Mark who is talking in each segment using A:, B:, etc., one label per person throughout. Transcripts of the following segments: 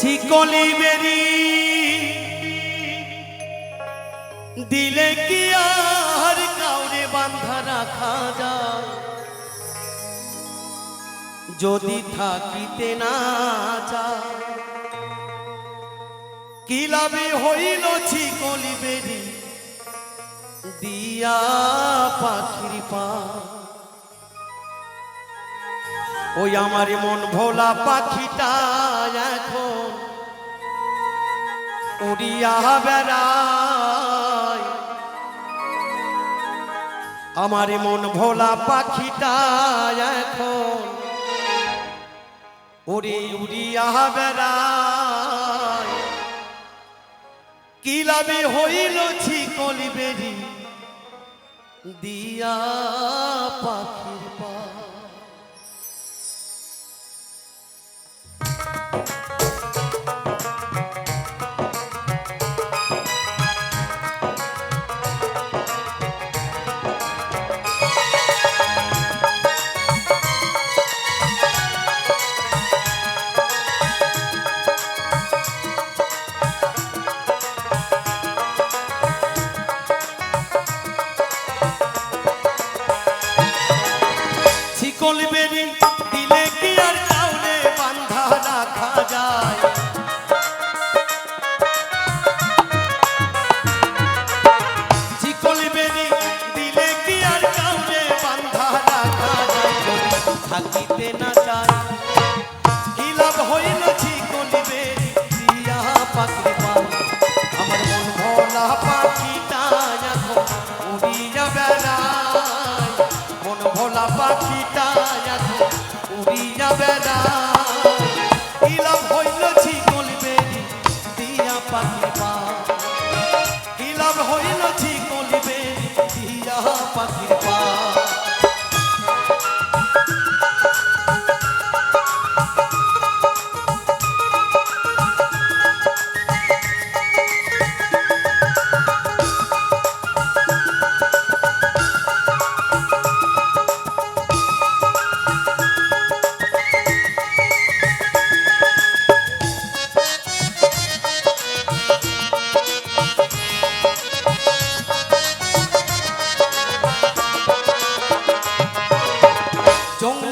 A: চিকলি বেরি দিলে কি আর কাউরে বান্ধা রাখা যায়? যদি থাকিতে না যায় কি লাভে হইল চিকলি বেরি দিয়া পাখির পা। ওই আমার মন ভোলা পাখিটা উড়িয়া বেড়ায়। আমার মন ভোলা পাখিটা এখন উড়ি উড়িয়া বেড়ায়। কি লাভে হইল ছিকলি বেরি, দিয়া পাখির থাকিতে না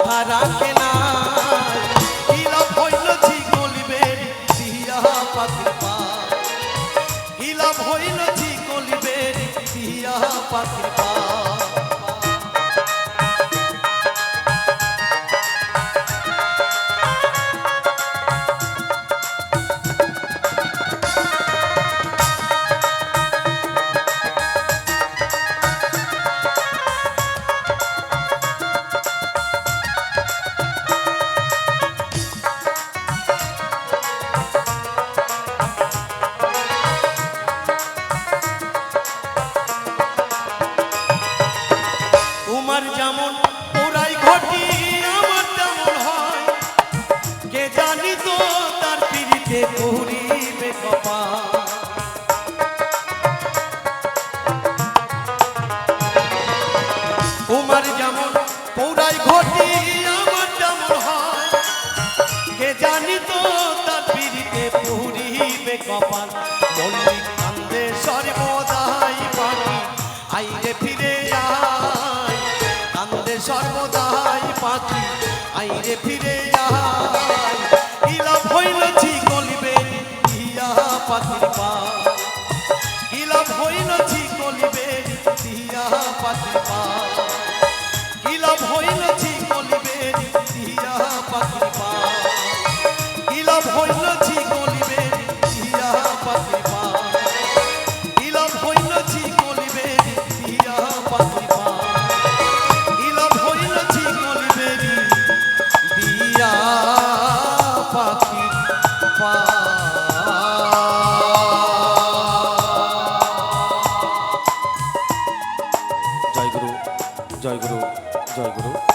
A: কথা রাখে কি লাভ হইল ঝিগলিবে দিয়া পাখির পা লাভ হইল ঝিগলিবে দিয়া পাখির যেমন ওরাই ঘটি, আমার তেমন হয়। কে জানি তো তার পিড়িতে করিবে কপা তোমার যেমন পৌরাই ঘটি, আমার তেমন হয়। কে জানি তো তার পিড়িতে পুরিবে কপাল। মল্লিক সর্বদাই পাখি। আইরে ফিরে আয় कर गुरु